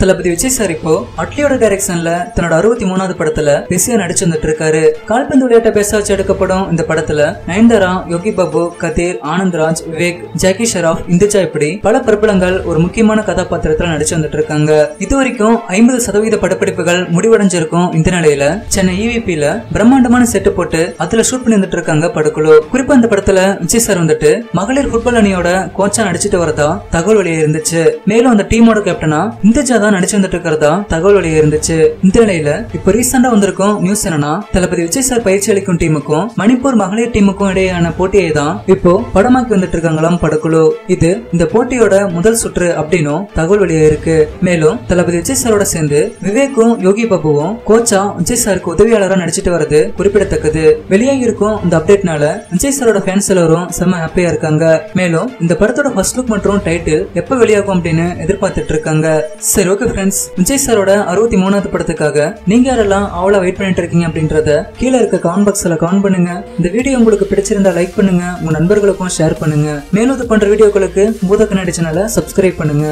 தளபதி Vijay sir இப்போ அட்லியோட டைரக்ஷன்ல தன்னோட அறுபத்தி மூணாவது படத்துல பிஸியா நடிச்சு வந்துட்டு இருக்காரு. கால்பந்து விளையாட்டை பேச வச்சு எடுக்கப்படும் இந்த படத்துல நயன்தாரா யோகி பாபு கதீர் ஆனந்த்ராஜ் விவேக் ஜாக்கி ஷெராப் இந்துஜா இப்படி பல பிரபலங்கள் ஒரு முக்கியமான கதாபாத்திரத்துல நடிச்சு வந்துட்டு இருக்காங்க. இது வரைக்கும் ஐம்பது சதவீத படப்பிடிப்புகள் முடிவடைஞ்சிருக்கும் இந்த நிலையில சென்னை இவிபில பிரம்மாண்டமான செட்டு போட்டு அதுல ஷூட் பண்ணி வந்துட்டு இருக்காங்க படக்குழு. குறிப்பா இந்த படத்துல விஜய் சார் வந்துட்டு மகளிர் ஃபுட்பால் அணியோட கோச்சா நடிச்சிட்டு வரதா தகவல் வெளியே இருந்துச்சு. மேலும் அந்த டீமோட கேப்டனா இந்துஜா தான் நடிச்சு வந்துட்டு இருக்கிறதா தகவல் வெளியே இருந்துச்சு. இந்த நிலையில இப்ப ரீசெண்டா வந்திருக்கும் நியூஸ் என்னன்னா தளபதி விஜய் சார் பயிற்சி அளிக்கும் டீமுக்கும் மணிப்பூர் மகளிர் டீமுக்கும் இடையேயான போட்டியை தான் இப்போ படமாக்கி வந்துட்டு இருக்காங்களாம் படக்குழு. இது இந்த போட்டியோட முதல் சுற்று அப்படின்னும் தகவல் வெளியே இருக்கு. மேலும் தளபதி விஜய் சாரோட சேர்ந்து விவேக்கும் யோகி பாபுவும் கோச்சா விஜய் சாருக்கு உதவியாளரா நடிச்சிட்டு வர்றது குறிப்பிடத்தக்கது. வெளியாகி இருக்கும் இந்த அப்டேட்னால விஜய் சாரோட ஃபேன்ஸ் எல்லாரும் செம்ம ஹாப்பியா இருக்காங்க. மேலும் இந்த படத்தோட ஃபர்ஸ்ட் லுக் மற்றும் டைட்டில் எப்ப வெளியாகும் அப்படின்னு எதிர்பார்த்துட்டு இருக்காங்க. சரி ஓகே ஃப்ரெண்ட்ஸ் விஜய் சாரோட அறுபத்தி மூணாவது படத்துக்காக நீங்க யாரெல்லாம் அவ்வளோ வெயிட் பண்ணிட்டு இருக்கீங்க அப்படின்றத கீழே இருக்க கமெண்ட் பாக்ஸ்ல கமெண்ட் பண்ணுங்க. இந்த வீடியோ உங்களுக்கு பிடிச்சிருந்தா லைக் பண்ணுங்க உங்க நண்பர்களுக்கும் ஷேர் பண்ணுங்க. மேலும் இது பண்ற வீடியோக்களுக்கு பூத கண்ணாடி சேனலை சப்ஸ்கிரைப் பண்ணுங்க.